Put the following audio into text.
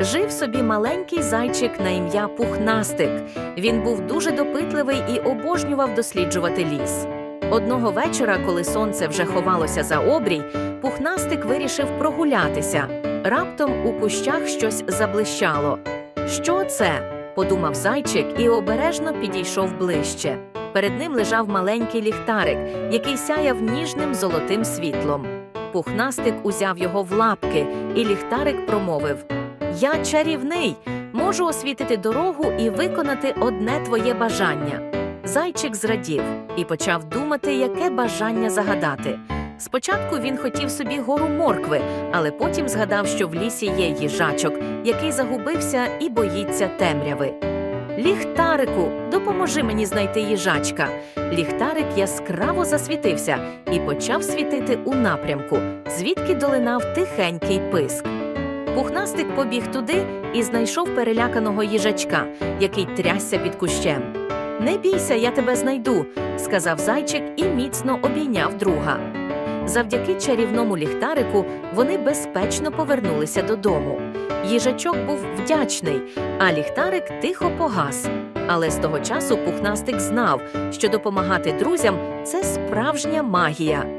Жив собі маленький зайчик на ім'я Пухнастик. Він був дуже допитливий і обожнював досліджувати ліс. Одного вечора, коли сонце вже ховалося за обрій, пухнастик вирішив прогулятися. Раптом у кущах щось заблищало. Що це? подумав зайчик і обережно підійшов ближче. Перед ним лежав маленький ліхтарик, який сяяв ніжним золотим світлом. Пухнастик узяв його в лапки, і ліхтарик промовив: Я чарівний, можу освітити дорогу і виконати одне твоє бажання. Зайчик зрадів і почав думати, яке бажання загадати. Спочатку він хотів собі гору моркви, але потім згадав, що в лісі є їжачок, який загубився і боїться темряви. Ліхтарику, допоможи мені знайти їжачка. Ліхтарик яскраво засвітився і почав світити у напрямку, звідки долинав тихенький писк. Пухнастик побіг туди і знайшов переляканого їжачка, який трясся під кущем. Не бійся, я тебе знайду, сказав зайчик і міцно обійняв друга. Завдяки чарівному ліхтарику вони безпечно повернулися додому. Їжачок був вдячний, а ліхтарик тихо погас. Але з того часу пухнастик знав, що допомагати друзям це справжня магія.